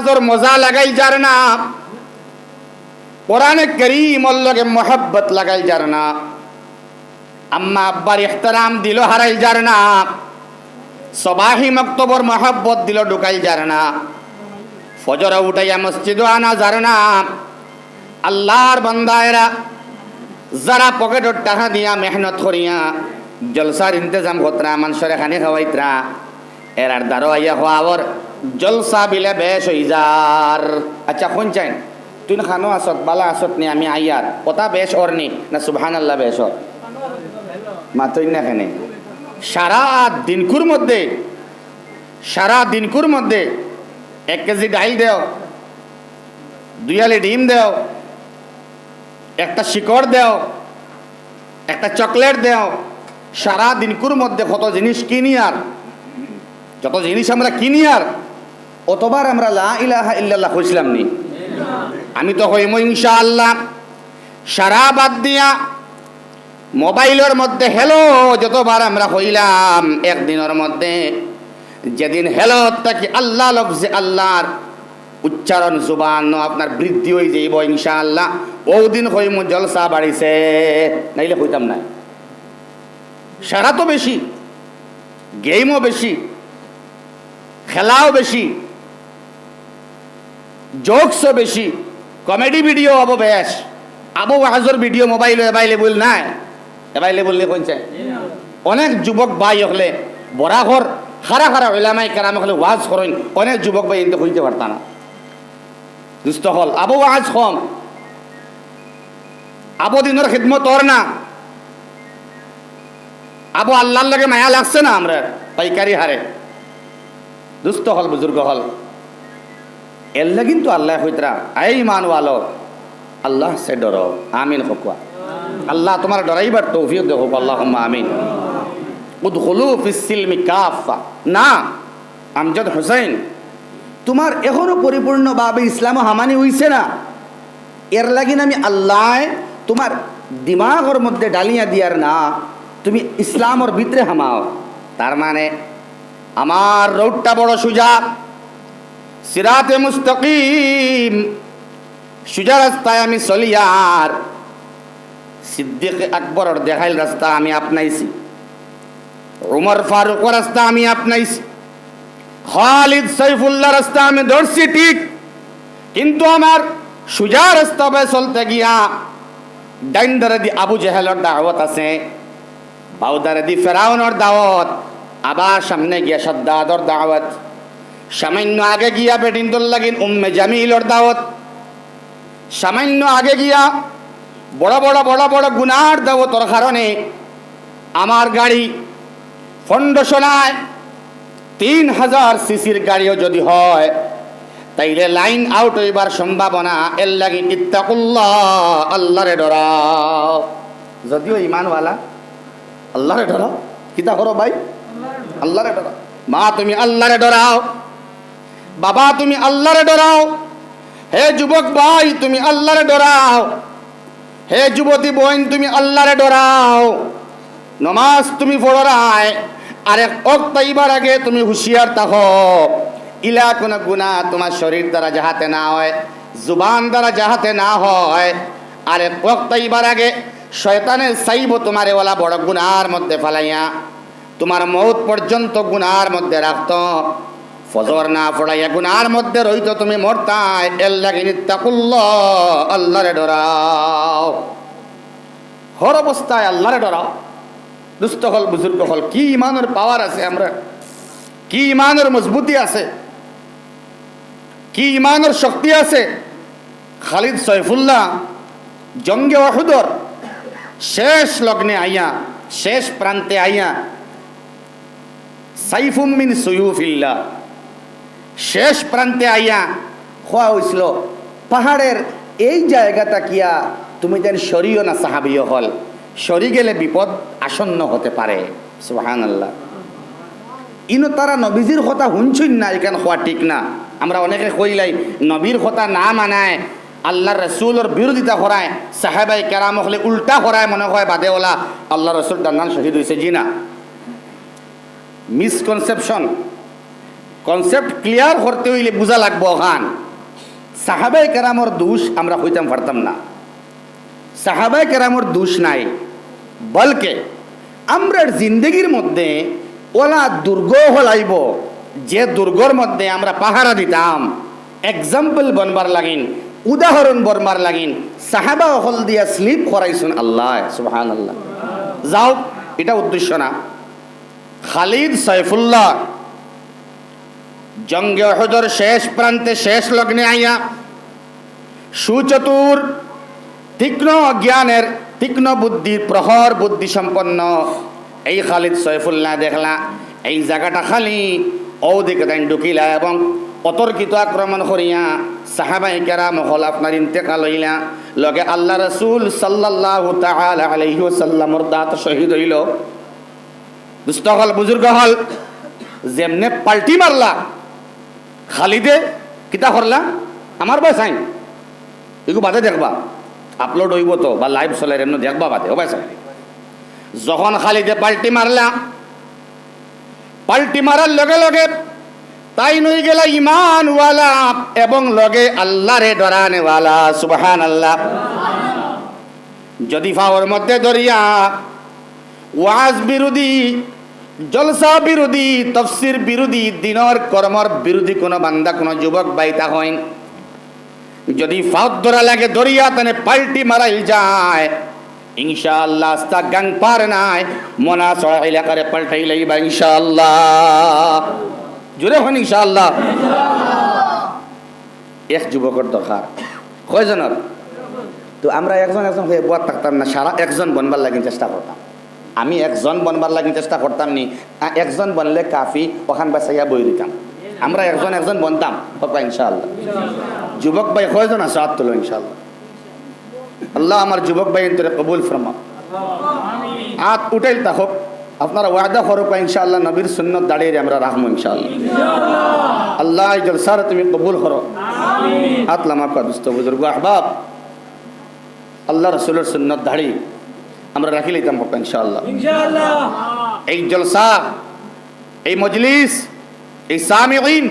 ওয়াজর মজা লাগাই যার না কোরআনে করিম লগে মোহাব্বত লাগাই যার না আম্মা আব্বার ইহতারাম দিল হারাই যার না সবাহি মক্তবর মহাব্বত দিল ঢুকাই যার না ফজর উঠাইয়া মসজিদ আনা যার না আল্লাহর বান্দায়রা যারা পকেটর টাকা দিয়া মেহনত করিয়া জলসার ইন্তজাম কতরা মানুষের এখানে খাওয়াইতরা, এরার দ্বারো আইয়া খাওয়াবর জলসা বিলে বেশ হই যার আচ্ছা কোন চাই তুই খানো আসত বালা আসত নি আমি আইয়ার কথা বেশ ওর নি? না সুবহান আল্লাহ বেশ ওর মাতই না এখানে সারা দিনকুর মধ্যে, সারা দিনকুর মধ্যে এক কেজি ডাইল দেও, দুই আলি ডিম দেও, একটা শিকড় দেও, একটা চকলেট দেও, সারা দিনকুর মধ্যে কত জিনিস কিনি আর, যত জিনিস আমরা কিনি আর অতবার আমরা লা ইলাহা ইল্লাল্লাহ কইছিলাম নি। আমি তো হইম ইনশাআল্লাহ, সারা বাদ দিয়া মোবাইলের মধ্যে হ্যালো যতবার আমরা হইলাম একদিনের মধ্যে। যেদিন হ্যালো তাকে আল্লাহ লফজে আল্লাহর উচ্চারণ জুবান আপনার বৃদ্ধি হয়ে যাইব ইনশাআল্লাহ। ও দিন হইম জলসা বাড়িছে, নাইলে হইতাম না। সারা তো বেশি, গেমও বেশি, খেলাও বেশি জোকসও বেশি, কমেডি ভিডিও হব বেশ। আবু ওয়াজর ভিডিও মোবাইল অ্যাভাইলেবল নাই। অ্যাভাইলেবল নে কোনছে? অনেক যুবক ভাই হলে বড়া ঘর খারা খারা ওলামাই কেরাম হলে ওয়াজ করেন, অনেক যুবক ভাই এনতে হইতে পারত না। দুস্থ হল। আবু ওয়াজ কম। আবু দিনের খিদমত ওর না। আবু আল্লাহর লগে মায়া লাগছে না আমরা পাইকারি হারে। দুস্থ হল, বুজুর্গ হল। এল্লা কিন্তু আল্লাহ হইতরা, আই মানওয়ালো, আল্লাহ সে ডরো, আমিন হকুয়া। আল্লাহ তোমার ডরাইবার তৌফিক দেখো আল্লাহ আমিন। উদখুলু ফিসিলমি কাফা না, আমজাদ হুসাইন, তোমার এখনও পরিপূর্ণভাবে ইসলাম হামানি হইছে না। এর লাগিন আমি আল্লাহ তোমার দিমাগর মধ্যে ডালিয়া দিয়ার না, তুমি ইসলামর ভিতরে হামাও। তার মানে আমার রোডটা বড় সুজা সিরাতে মুস্তকিম, সুজা রাস্তায় আমি চলি আর সিদ্দিক আকবরের দেখাইল রাস্তা আমি আপনাইছি। উমর ফারুক রাস্তা আমি আপনাইছি। খালিদ সাইফুল্লাহ রাস্তা আমি ধরছি ঠিক। কিন্তু আমার সুজা রাস্তা বে চলতে গিয়া ডাইন্দারে দি আবু জেহেলর দাওয়াত আছে বাউদারে দি ফেরাউনের দাওয়াত, আবার সামনে গিয়া সদ্দাদর দাওয়াত। সামান্য আগে গিয়া বেটিন্দর লাগিন উম্মে জামিলর দাওয়াত। সামান্য আগে গিয়া বড় বড় বড় বড় গুনার দাওয়াতর কারণে আমার গাড়ি ফন্ডশনায় তিন হাজার সিসির গাড়িও যদি হয়, তাইলে লাইন আউট হইবার সম্ভাবনা এর লাগি ইত্তাকুল্লাহ, আল্লাহরে ডরাও যদিও ইমানওয়ালা, আল্লাহরে ডরাও কিতা করো ভাই? আল্লাহরে ডরাও মা, তুমি আল্লাহরে ডরাও। বাবা, তুমি আল্লাহরে ডরাও। হে যুবক ভাই, তুমি আল্লাহরে ডরাও। হে যুবতী বোন, তুমি আল্লাহরে ডরাও। নমাজ তুমি পড়রায় আর এক অক্ত ইবার আগে তুমি হুঁশিয়ার তাহ ইলা কোনো গুণা তোমার শরীর দ্বারা যাহাতে না হয়, জুবান দ্বারা যাহাতে না হয়। আর এক অক্ত ইবার আগে শয়তানের সাইব তোমারে ওলা বড় গুনার মধ্যে ফেলাইয়া, তোমার মৌত পর্যন্ত গুনার মধ্যে রাখত। ফজর না পড়াইয়া গুনার মধ্যে রইত তুমি হল হল, কি আছে কি মজবুতি আছে? কি ইমানের শক্তি আছে? খালিদ সৈফুল্লাহ, জঙ্গে ওয়াহুদর, শেষ লগ্নে আইয়া, শেষ প্রান্তে আইয়া সাইফুমিন সুয়ুফিল্লা শেষ প্রান্তে আইয়া খোয়া হয়েছিল পাহাড়ের এই জায়গাটা কিয়া তুমি যেন সরিও না সাহাবিও হল। সরি গেলে বিপদ আসন্ন হতে পারে। সুহান আল্লাহ ইনো তারা নবীজির কথা শুনছুন না, এখানে হওয়া ঠিক না। আমরা অনেকে কইলাই নবীর কথা না মানায়, আল্লাহ রসুলের বিরোধিতা করায় সাহেবাই কেরাম হলে উল্টা করায় মনে হয় বাদে ওলা। আল্লাহ রসুল দান্নান শহীদ হয়েছে জি না। মিসকনসেপশন কনসেপ্ট ক্লিয়ার করতে হইলে বোঝা লাগবো খান সাহাবাই কেরামর দোষ আমরা হইতাম, পারতাম না। সাহাবাই কেরামর দোষ নাই। বলকে আমরা জিন্দগির মধ্যে ওলা দুর্গ হলাইব, যে দুর্গর মধ্যে আমরা পাহারা দিতাম। এক্সাম্পল বনবার লাগিন উদাহরণ বনবার লাগিন সাহাবা হল দিয়া স্লিপ করাইছুন আল্লাহ সুবহান আল্লাহ যাও, এটা উদ্দেশ্য না। খালিদ সাইফুল্লাহ জঙ্গে অহদর শেষ প্রান্তে শেষ লগ্নে আইয়া সুচতুর তীক্ষ্ণ জ্ঞানের, তীক্ষ্ণ বুদ্ধির প্রহর বুদ্ধি সম্পন্ন এই খালিদ সৈফুল্লাহ দেখলা, এই জায়গাটা খালি ও দিকে তাই ঢুকিলা এবং অতর্কিত আক্রমণ করিয়া সাহাবাই কেরাম হল আপনার ইন্তেকাল হইলা। লগে আল্লাহ রসুল সাল্লাহ ওয়াসাল্লামর দাঁত শহীদ হইল। দুষ্ট হল, বুজুর্গ হল, যেমনে পাল্টি মারলা। খালিদে কিতা করলা? আমার বয়স আইন এগুলো বাদে দেখবা। আপলোড হইব তো, বা লাইভ চলে এমনি দেখবা বাদে ও বয়স যখন খালিদে পাল্টি মারলা পাল্টি মারার লগে লগে তাই নই গেলা ইমানওয়ালা এবং লগে আল্লাহরে ডরানেওয়ালা সুবহান আল্লাহ যদি ফাওয়ার মধ্যে দরিয়া ওয়াজ বিরোধী জলসা বিরোধী, তফসির বিরোধী, দিনর কর্মর বিরোধী কোনো বান্দা, কোনো যুবক বাইতা হয় যদি ফাউদ ধরা লাগে দরিয়া তানে পাল্টি মারাই যায়। ইনশাআল্লাহ আস্তা গাং পার নাই, মনা চড়া এলাকারে পাল্টাই লাইবা ইনশাআল্লাহ। জোরে হন ইনশাআল্লাহ। এক যুবকের দরকার। কয়জনের? তো আমরা একজন একজন হয়ে বয়াত থাকতাম না, সারা একজন বনবার লাগিন চেষ্টা করতাম। আমি একজন বনবার লাগিন চেষ্টা করতাম নি একজন বনলে কাফি ওখান বাসাইয়া বই দিতাম। আমরা একজন একজন বনতাম হোক ইনশাআল্লাহ। যুবক ভাই কয়জন আছে? হাত তুলো ইনশাআল্লাহ। আল্লাহ আমার যুবক ভাই তোরে কবুল ফরমা হাত উঠাইল তা হোক আপনারা ওয়াদা করো ইনশাআল্লাহ নবীর সুন্নত দাঁড়িয়ে আমরা রাখব ইনশাআল্লাহ। আল্লাহ জলসার তুমি কবুল করো। হাত লামা কা বুজুর্গ আহবাব। আল্লাহ রসুলের সুন্নত দাড়ি। আমরা রাখি লইতাম হোক ইনশাআল্লাহ। এই জলসা এই মজলিস এই সামিঈন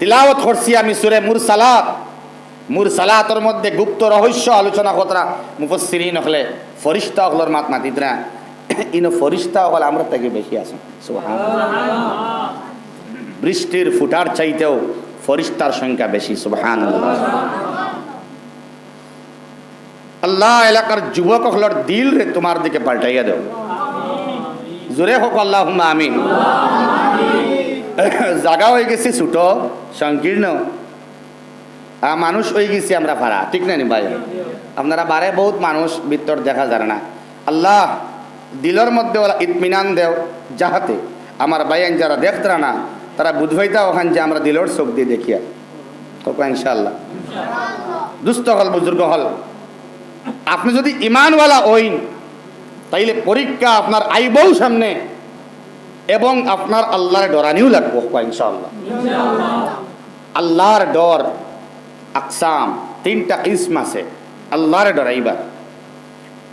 তিলাওয়াত করছি আমি সুরে মুরসালাত। মুরসালাতর মধ্যে গুপ্ত রহস্য আলোচনা কতরা মুফসসিরিন হলে ফরিস্তা হলর মাত মাতিতরা ইনো ফরিস্তা হল আমরা থেকে বেশি সুবহান বৃষ্টির ফুটার চাইতেও ফরিস্তার সংখ্যা বেশি সুবহান আল্লাহ এলাকার যুবক হলর দিল রে তোমার দিকে পাল্টাইয়া দেও। জোরে হোক আল্লাহ আমিন। জাগা হয়ে গেছি ছোট, সংকীর্ণ। আর মানুষ হয়ে গেছি আমরা ভাড়া, ঠিক না নি ভাই? আপনারা বারে বহুত মানুষ ভিতর দেখা যায় না। আল্লাহ দিলর মধ্যে ওরা ইতমিনান দেও, যাহাতে আমার বাইন যারা দেখতরা না, তারা বুধবাইতা ওখান যে আমরা দিলর চোখ দিয়ে দেখিয়া। তখন ইনশাল্লাহ দুস্থ হল, বুজুর্গ হল। আপনি যদি ইমানওয়ালা ওইন তাইলে পরীক্ষা আপনার আইবও সামনে এবং আপনার আল্লাহর ডরানিও লাগবো ইনশাআল্লাহ। আল্লাহর ডর আকসাম তিনটা কিসম আছে আল্লাহর ডরাইবা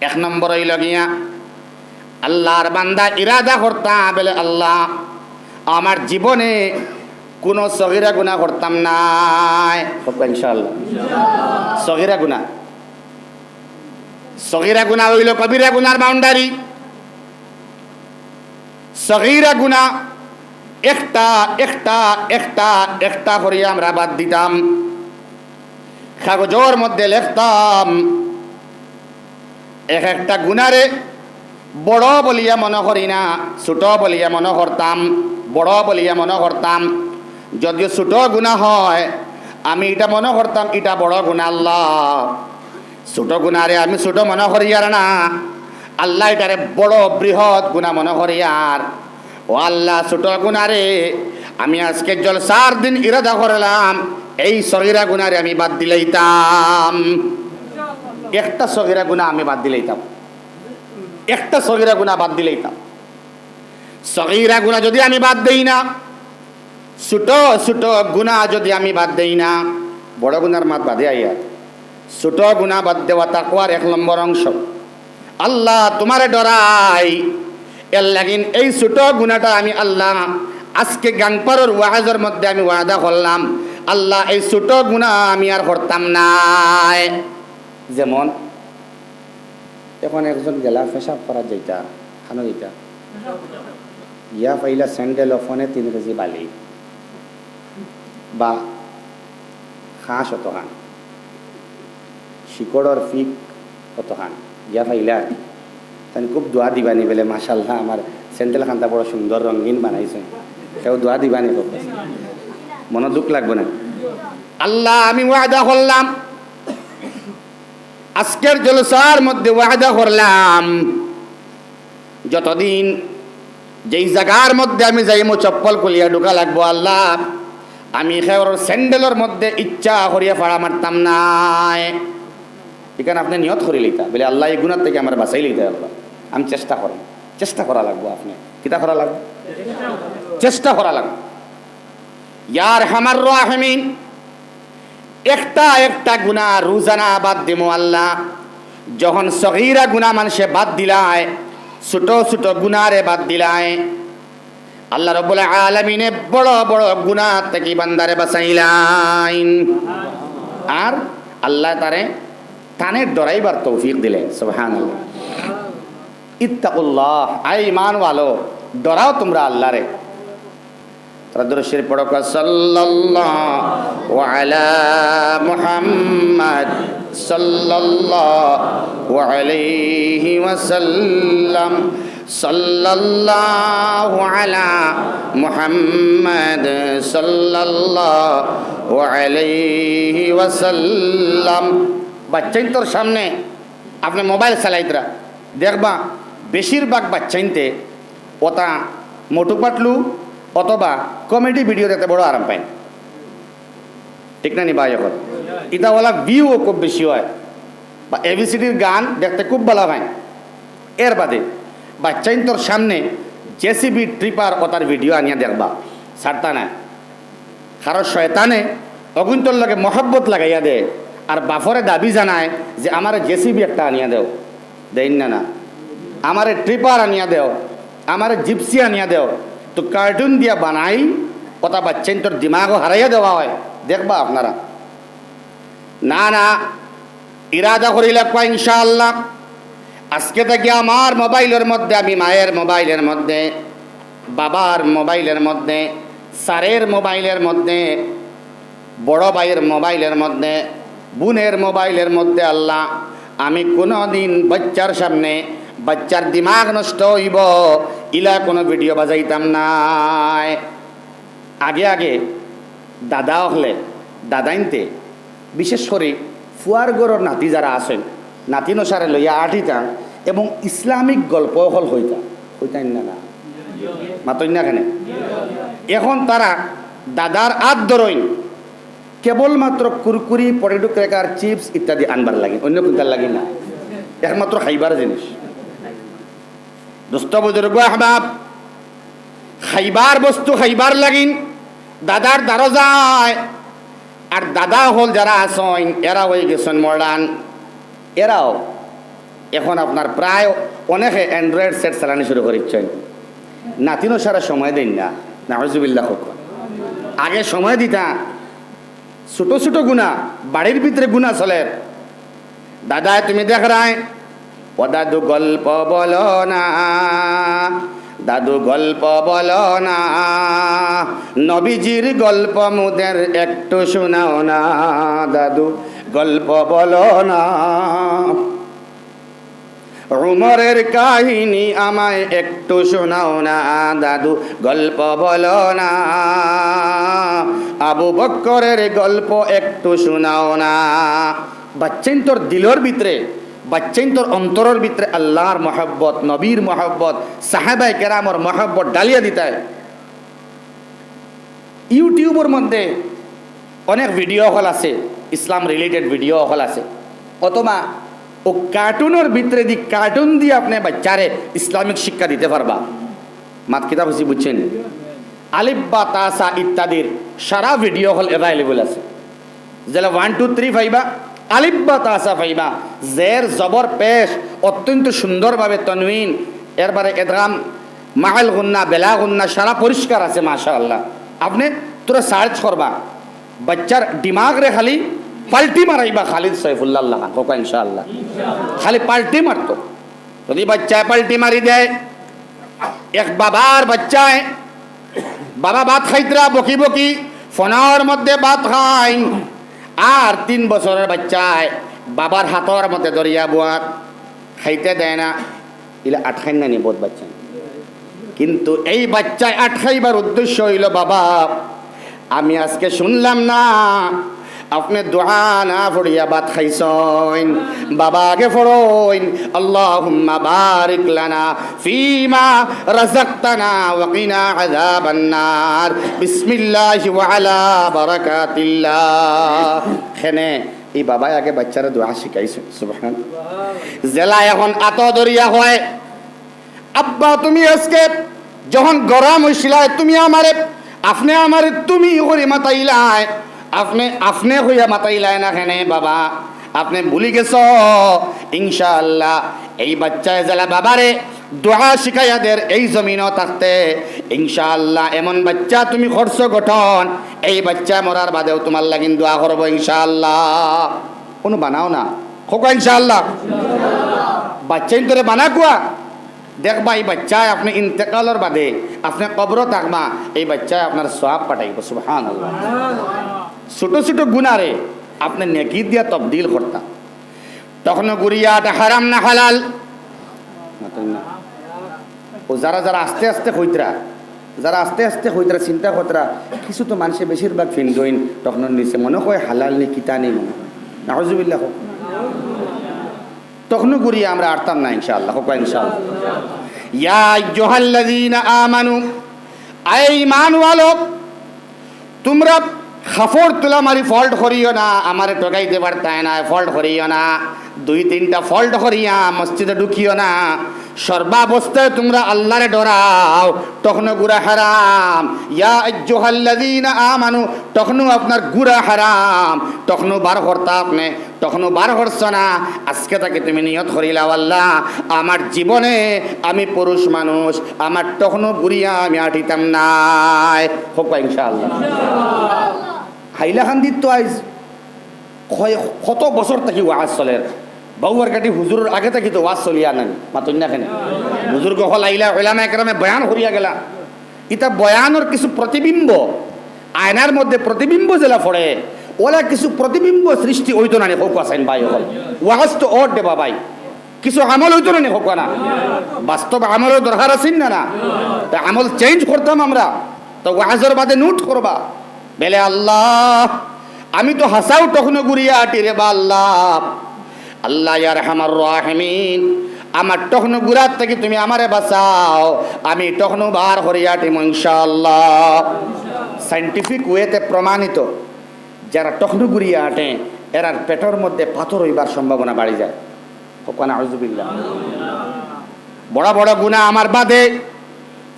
এক নম্বর হইল গিয়া আল্লাহর বান্দা ইরাদা করতাম বলে আল্লাহ আমার জীবনে কোনো সগিরা গুণা করতাম নাই। ইনশাআল্লাহ। সগিরা গুণা সগিরা গুণা হইল কবিরা গুনার বাউন্ডারি। সগিরা গুণা একটা একটা একটা একটা করিয়া আমরা বাদ দিতাম। কাগজর মধ্যে লেখতাম, এক একটা গুণারে বড় বলিয়া মনে করি না, ছোট বলিয়া মনে করতাম, বড় বলিয়া মনে করতাম। যদিও ছোট গুণা হয়, আমি এটা মনে করতাম, এটা বড় গুণা আল্লাহ। ছোট গুণারে, আমি ছোট মনে করি আর না। আল্লাহ এটারে বড় বৃহৎ গুণা মনে করি আর ও আল্লাহ ছোট গুণারে, আমি আজকে জলসার দিন ইরাদা করলাম, এই সগিরা গুণারে আমি বাদ দিলাইতাম। একটা সগিরা গুণা আমি বাদ দিলাইতাম। একটা সগিরা গুণা বাদ দিলাইতাম। সগিরা গুণা যদি আমি বাদ দেই না, ছোট ছোট গুণা যদি আমি বাদ দেই না, বড় গুণার মাত বাদে আইয়া। ছোট গুণা বাদ দেওয়া তাকুয়ার এক নম্বর অংশ। আল্লাহ তোমারে ডরাই। এর লাগিন এই ছোট গুণাটা আমি আল্লাহ আজকে গাংপাড়ার ওয়াজের মধ্যে আমি ওয়াদা করলাম। আল্লাহ এই ছোট গুণা আমি আর করতাম নাই। যেমন, এখন একজন গেলা পেশাব করা যেটা খানো যেটা ইয়া পাইলা স্যান্ডেল ফোনে তিন কেজি বালি। বা হাঁস অত খান শিকড়র ফিক অত খান ইয়া পাইলা তাই খুব দোয়া দিবানি বলে মাশাল্লাহ আমার স্যান্ডেল খানটা বড় সুন্দর রঙিন বানাইছে। সেও দোয়া দিবানি খুব মনে দুঃখ লাগবে না? আল্লাহ, আমি ওয়াদা করলাম আজকের জলসার মধ্যে ওয়াদা করলাম যতদিন যেই জায়গার মধ্যে আমি যাই যাইমো চপ্পল খুলিয়া ঢুকা লাগবো, আল্লাহ, আমি খেওর স্যান্ডেলের মধ্যে ইচ্ছা করিয়া ফাড়া মারতাম নাই। এখানে আপনি নিয়ত করে লইতা বলে, আল্লাহ, এই গুণার থেকে আমার বাঁচাই লইতে আল্লাহ। আমি চেষ্টা করব চেষ্টা করা লাগবো আপনি। কিতা করা লাগবে? চেষ্টা করা লাগবে। ইয়ার হামার রাহমিন, একটা একটা গুণা রোজানা বাদ দিমো আল্লাহ। যখন সগীরা গুণা মানুষে বাদ দিলায়, ছোট ছোট গুণারে বাদ দিলায়। আল্লাহ রব্বুল আলমিনে বড় বড় গুণা থেকে বান্দারে বাঁচাইলাইন। আর আল্লাহ তারে কানের ডরাইবার তৌফিক দিলেন সুবহান ইত্তাকুল্লাহ আই মান ওয়ালো ডরাও তোমরা আল্লাহ রে তদ্রশির পড়ক মুহাম্মদ সাল্লাল্লাহু আলাইহি মুহাম্মদ সাল্লাল্লাহু আলাইহি ওয়াসাল্লাম। বাচ্চাইন তোর সামনে আপনি মোবাইল চালাইতরা। দেখবা, বেশিরভাগ বাচ্চাইনতে ওটা মোটু পাটলু অথবা কমেডি ভিডিও দেখতে বড় আরাম পায়। ঠিক না নি ভাই এখন? ইতাওয়ালা ভিউও খুব বেশি হয়। বা এবিসিডির গান দেখতে খুব ভালো হয়। এর বাদে, বাচ্চাইন তোর সামনে জেসিবি ট্রিপার ওটার ভিডিও আনিয়া দেখবা। সারতা না কারও শয়তানে অগুন্তর লগে মহব্বত লাগাইয়া দে। আর বাফরে দাবি জানায় যে আমার জেসিবি একটা আনিয়া দেও। দেন না না। আমারে ট্রিপার আনিয়া দেও, আমারে জিপসি আনিয়া দেও। তো কার্টুন দিয়া বানাই, কথা বাচ্চেন তোর দিমাগও হারাইয়া দেওয়া হয়। দেখবা আপনারা। না না। ইরাদা করিলে কয় ইনশাআল্লাহ। আজকে থেকে আমার মোবাইলের মধ্যে, আমি মায়ের মোবাইলের মধ্যে, বাবার মোবাইলের মধ্যে, স্যারের মোবাইলের মধ্যে, বড় ভাইয়ের মোবাইলের মধ্যে বোনের মোবাইলের মধ্যে আল্লাহ, আমি কোনো দিন বাচ্চার সামনে, বাচ্চার দিমাগ নষ্ট হইব, ইলা কোনো ভিডিও বাজাইতাম নাই। আগে আগে দাদা হলে দাদাইনতে বিশেষ করে ফুয়ার গড়র নাতি যারা আছেন, নাতি নসারে লইয়া আঠিতাম এবং ইসলামিক গল্প হল হইতাম হইতাম না না? মাতই না কেন? এখন তারা দাদার আত ধরইন কেবলমাত্র কুরকুরি, পটেটো ক্রেকার চিপস ইত্যাদি আনবার লাগে, অন্য কোনটার লাগে না। একমাত্র খাইবার জিনিস। দোস্ত বুজুর্গ, আহবাব, খাইবার বস্তু খাইবার লাগিন, দাদার দ্বারো যায় আর দাদা হল যারা আসন এরা হয়ে গেছেন মডার্ন। এরাও এখন আপনার প্রায় অনেকে অ্যান্ড্রয়েড সেট চালানি শুরু করেছেন। নাতিনও সারা সময় দেন না নাহজুবিল্লাহ আগে সময় দিতা ছোট ছোট গুণা, বাড়ির ভিতরে গুণা চলে। দাদায় তুমি দেখ রায়। ও দাদু গল্প বল না, দাদু গল্প বল না। নবীজির গল্প মুদের একটু শোনাও না, দাদু গল্প বল না। উমরের কাহিনী আমায় একটু শোনাও না, দাদু, গল্প বলো না। আবু বক্করের গল্প একটু শোনাও না। বাচ্চেন তোর দিলর ভিতরে, বাচ্চেন তোর অন্তরের ভিতরে আল্লাহর মহব্বত, নবীর মহব্বত সাহেবাই কেরামর মহব্বত ডালিয়া দিতায় ইউটিউবের মধ্যে অনেক ভিডিও হল আছে ইসলাম রিলেটেড ভিডিও হল আছে। অথবা ও কার্টুনের ভিতরে দি কার্টুন দিয়ে আপনি বাচ্চারে ইসলামিক শিক্ষা দিতে পারবা। মাত কিতাব হচ্ছে বুঝছেন? আলিফ বা তাসা ইত্যাদির সারা ভিডিও হল অ্যাভেলেবল আছে। যেটা ওয়ান টু থ্রি ফাইবা আলিফ বা তাসা ফাইবা জের, জবর, পেশ, অত্যন্ত সুন্দরভাবে তনউইন এরবারে এদগাম মাহাল গুন্না, বেলা গুন্না, সারা পরিষ্কার আছে মাশা আল্লাহ আপনি তোরা সার্চ করবা। বাচ্চার দিমাগ রে খালি পাল্টি মারাইবা খালিদ সৈফুল্লাহ আল্লাহ কোকা ইনশাআল্লাহ। খালি পাল্টি মারতো। যদি বাচ্চায় পাল্টি মারি দেয়, এক বাবার বাচ্চায় বাবা ভাত খাইতরা বকি বকি, ফোনের মধ্যে ভাত খাই আর তিন বছরের বাচ্চায় বাবার হাতর মধ্যে দরিয়া বুয়াত, খাইতে দেয় না। ইলা আটখাই না নি বোধ বাচ্চা। কিন্তু এই বাচ্চায় আটখাইবার উদ্দেশ্য হইল, বাবা, আমি আজকে শুনলাম না আপনি দোয়া না ফড়িয়া ভাত খাইছইন বাবা আগে ফড়ইন আল্লাহুম্মা বারিক লানা ফিমা রাযাকতানা ওয়া কিনা আযাবান নার বিসমিল্লাহি ওয়া আলা বারাকাতিল্লাহ। খেনে এই বাবাই আগে বাচ্চারা দোয়া শিখাইছে, সুবহান। জেলা এখন আত দরিয়া হয়, আব্বা, তুমি আজকে যখন গরম হইছিলাই তুমি আমারে, আপনি আমারে তুমি করে মাতাইলাই আপনি আপনি হইয়া মাতাইলাই না কেনে, বাবা। আপনি ভুলি গেছ। ইনশাআল্লাহ, এই বাচ্চায় জেলা বাবারে দোয়া শিখাইয়াদের এই জমিনও থাকতে। ইনশাআল্লাহ, এমন বাচ্চা তুমি খরচ গঠন, এই বাচ্চা মরার বাদেও তোমার লাগিন দোয়া করব ইনশাআল্লাহ। কোনো বানাও না। খোকা ইনশাআল্লাহ। বাচ্চাই তোরে বানা কুয়া। দেখবা এই বাচ্চায় আপনি ইন্তেকালের বাদে, আপনি কবর থাকবা, এই বাচ্চায় আপনার সব পাঠাইব সুবহান আল্লাহ ছোট ছোট গুণারে আপনি নেকি দিয়া তবদিল করতাম। তখন গুড়িয়াটা হারাম না হালাল? ও যারা যারা আস্তে আস্তে হইতরা যারা আস্তে আস্তে হইতরা চিন্তা করতরা, কিছু তো মানুষে বেশিরভাগ ফিনদইন তখন নিচে মনে হয় হালাল নি কিতা নেই মনে নাহজুবিল্লাহ হোক। তখনও গুড়িয়ে আমরা আরতাম না, ইনশাআল্লাহ। হোক ইনশাআল্লাহ। ইয়া আইয়ুহাল্লাযীনা আমানু, আই তোমরা খাফর তোলা মারি ফল্ট করিও না, আমারে ঠকাইতে পারতায় না, ফল্ট করিও না। দুই তিনটা ফল্ট করিয়া মসজিদে ঢুকিও না। সর্বাবস্থায় তোমরা আল্লাহরে ডরাও তখনও গুড়া হারাম। ইয়া আজ্জুহাল্লাযীনা আমানু তখনও আপনার গুড়া হারাম। তখনও বার করতা আপনি তখনও বার হরছ না। আজকে তাকে তুমি নিয়ত করিলাও আল্লাহ আমার জীবনে আমি পুরুষ মানুষ, আমার তখনও গুড়িয়া আমি আটিতাম নাই। হোক ইনশাআল্লাহ। হাইলাখান্দিত তো কয় কত বছর থাকি ওয়াজ চলে? বাউয়ার কাটি হুজুরের আগে থাকি তো ওয়াজ চলিয়া নাই মাতুন না কেন? বুজুর্গ হল আইলা ওলামা একরামে বয়ান হরিয়া গেলা। ইতা বয়ানের কিছু প্রতিবিম্ব আয়নার মধ্যে প্রতিবিম্ব জেলা পড়ে ওলা কিছু প্রতিবিম্ব সৃষ্টি হইতো না হোক আসাইন ভাই হল ওয়াজ তো ওর দেবা বাবাই। কিছু আমল হইতো না হোক না? বাস্তব আমলের দরকার আছেন না না? আমল চেঞ্জ করতাম আমরা। তো ওয়াজের বাদে নোট করবা বেলে, আল্লাহ, আমি তো হাসাও তখনও গুড়িয়া আটি রে বা আল্লাহ। আল্লাহ রাহমিন, আমার তখন গুড়ার থেকে তুমি আমারে বাঁচাও। আমি তখন বার করিয়া টিম ইনশাআল্লাহ। সাইন্টিফিক ওয়েতে প্রমাণিত, যারা তখন গুড়িয়া আটে, এরার পেটের মধ্যে পাথর হইবার সম্ভাবনা বাড়ি যায়। বড় বড় গুণা আমার বাদে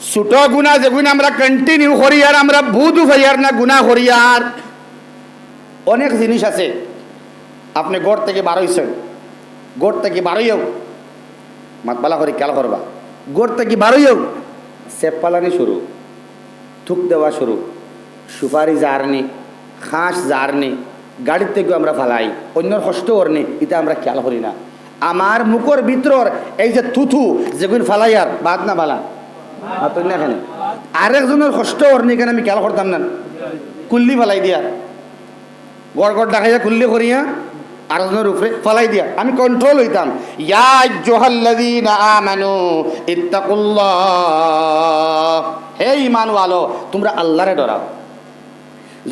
ছোট গুণা যেগুলো আমরা কন্টিনিউ করি, আর আমরা বুধ হইয়ার না গুণা হরিয়ার অনেক জিনিস আছে। আপনি গড় থেকে বারোইছেন গড় থেকে বারোইও মাতবালা করে, খেয়াল করবা। গড় থেকে বারোইও সেপ পালানি শুরু। থুক দেওয়া শুরু। সুপারি জারনি, খাস জারনি, গাড়ির থেকেও আমরা ফালাই। অন্যর কষ্ট করনি, এটা আমরা খেয়াল করি না। আমার মুখর ভিতর এই যে থুথু যেগুলো ফালাইয়ার বাদ না বালা। আরেকজনের কষ্ট করনি কেন আমি খেয়াল করতাম না। কুল্লি ফালাই দিয়া। গড় গড় ডাকাইয়া কুল্লি করিয়া আরেকজনের উপরে ফালাই দিয়া। আমি কন্ট্রোল হইতাম হে ইমান ওয়ালো তোমরা আল্লাহরে ডরাও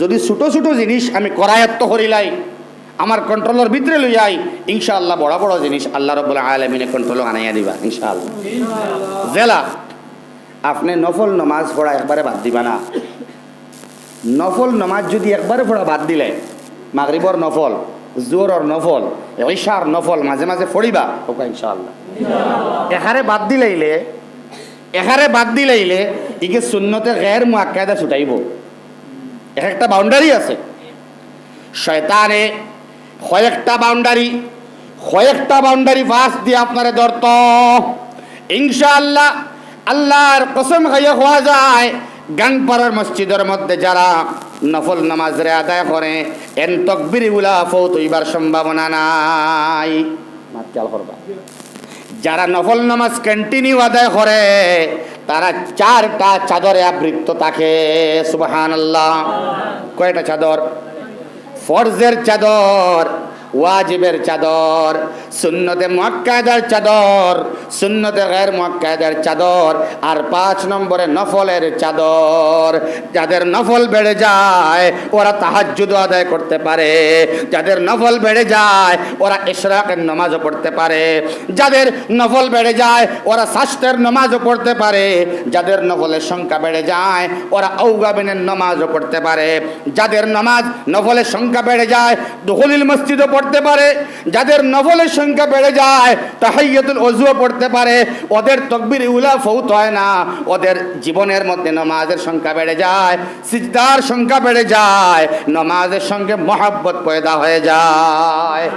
যদি ছোট ছোট জিনিস আমি করায়ত্ত করিলাই আমার কন্ট্রোলের ভিতরে লই যাই ইনশাআল্লাহ বড় বড় জিনিস আল্লাহ রব্বুল আলমিনে কন্ট্রোল আনাইয়া দিবা, ইনশাআল্লাহ। জেলা। আপনি নফল নমাজ পড়া একবারে বাদ দিবা না। নফল নমাজ যদি একবারে পড়া বাদ দিলে, মাগরিবর নফল জোরর নফল ঐশার নফল মাঝে মাঝে পড়িবা, ওকা ইনশাআল্লাহ। এখারে বাদ দিলাইলে, এখারে বাদ দিলাইলে ইকে শূন্যতে গের মুআক্কাদা ছুটাইব। এক একটা বাউন্ডারি আছে। শয়তানে কয়েকটা বাউন্ডারি কয়েকটা বাউন্ডারি ফাঁস দিয়ে আপনারে ধরত। ইনশাআল্লাহ আল্লাহর কসম খাইয়ে হওয়া যায়। গাংপাড়ার মসজিদের মধ্যে যারা নফল নামাজ রে আদায় করে, এন তকবির ফৌত হইবার সম্ভাবনা নাই। যারা নফল নামাজ কন্টিনিউ আদায় করে, তারা চারটা চাদরে আবৃত্ত থাকে সুবাহান আল্লাহ কয়টা চাদর? ফরজের চাদর ওয়াজিবের চাদর, সুন্নতে মুয়াক্কাদার চাদর, সুন্নতে গैर মুয়াক্কাদার চাদর, আর পাঁচ নম্বরে নফলের চাদর। যাদের নফল বেড়ে যায়, ওরা তাহাজ্জুদ আদায় করতে পারে। যাদের নফল বেড়ে যায়, ওরা ইশরাকের নামাজও পড়তে পারে। যাদের নফল বেড়ে যায়, ওরা স্বাস্থ্যের নামাজও পড়তে পারে। যাদের নফলের সংখ্যা বেড়ে যায়, ওরা ঔগাবিনের নামাজও পড়তে পারে। যাদের নামাজ নফলের সংখ্যা বেড়ে যায় দখলিল মসজিদও পড়তে পারে। যাদের নফলের সংখ্যা বেড়ে যায় তাহাইয়াতুল অজুও পড়তে পারে। ওদের তকবির উলা ফৌত হয় না। ওদের জীবনের মধ্যে নমাজের সংখ্যা বেড়ে যায়, সিজদার সংখ্যা বেড়ে যায়, নমাজের সঙ্গে মহাব্বত পয়দা হয়ে যায়।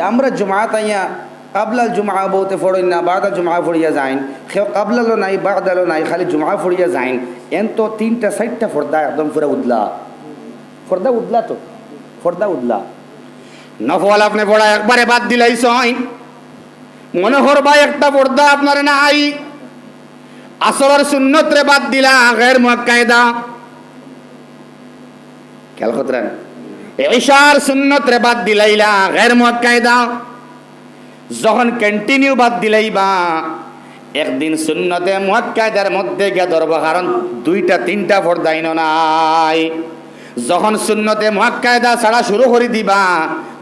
আমরা জুমাত আইয়া কাবলাল জুমা বউতে ফড়ই না বাদা জুমা ফড়িয়া যাইন। কেউ কাবলালো নাই বাদালো নাই, খালি জুমা ফড়িয়া যাইন। এন তো তিনটা চারটা ফর্দা একদম পুরা উদলা। ফর্দা উদলা তো? ফর্দা উদলা। নফল আপনি পড়া একবারে বাদ দিলাই সই মনে করবা একটা পর্দা আপনার নাই। আসরের সুন্নত রে বাদ দিলা গের মুআক্কায়দা খেয়াল করতেন ঈশার সুন্নত রে বাদ দিলাইলা গের মুআক্কায়দা যখন কন্টিনিউ বাদ দিলাইবা, একদিন সুন্নতে মুআক্কায়দার মধ্যে গিয়ে ধরব, কারণ দুইটা, তিনটা ফর্দাইন নাই। যখন সুন্নতে মুআক্কায়দা ছাড়া শুরু করে দিবা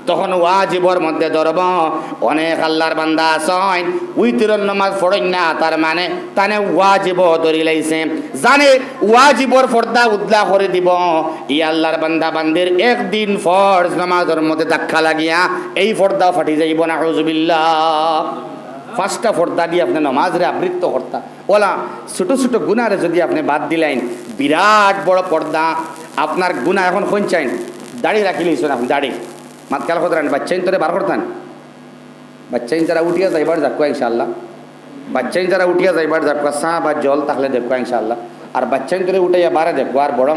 তখন ওয়াজিবর মধ্যে ধরব, অনেক আল্লাহর বান্দা আছেন উইতিরন নামাজ পড়েন না, তার মানে তানে ওয়াজিব ধরি লাইছে। জানে ওয়াজিবর ফর্দা উদ্লা করে দিব ই আল্লাহর বান্দা বান্দির একদিন ফরজ নামাজের মধ্যে ধাক্কা লাগিয়া এই ফর্দা ফাটি যাইব না হজবিল্লাহ পাঁচটা ফর্দা দিয়ে আপনি নমাজরে আবৃত্ত কর্তা। ওলা, ছোট ছোট গুণারে যদি আপনি বাদ দিলেন, বিরাট বড় পর্দা আপনার গুণা এখন কোন চাইন? দাড়ি রাখি লইছেন আপনি, দাড়ি। মাত খেয়াল করতেন বাচ্চাইন তোরে বার করতেন। বাচ্চাইন যারা উঠিয়া যাইবার যাক ইনশাল্লাহ বাচ্চাইন যারা উঠিয়া যাইবার যাক চা বা জল তাহলে দেখো ইনশাল্লাহ আর বাচ্চাইন তোরে উঠাইয়া বারে দেখো আর বড়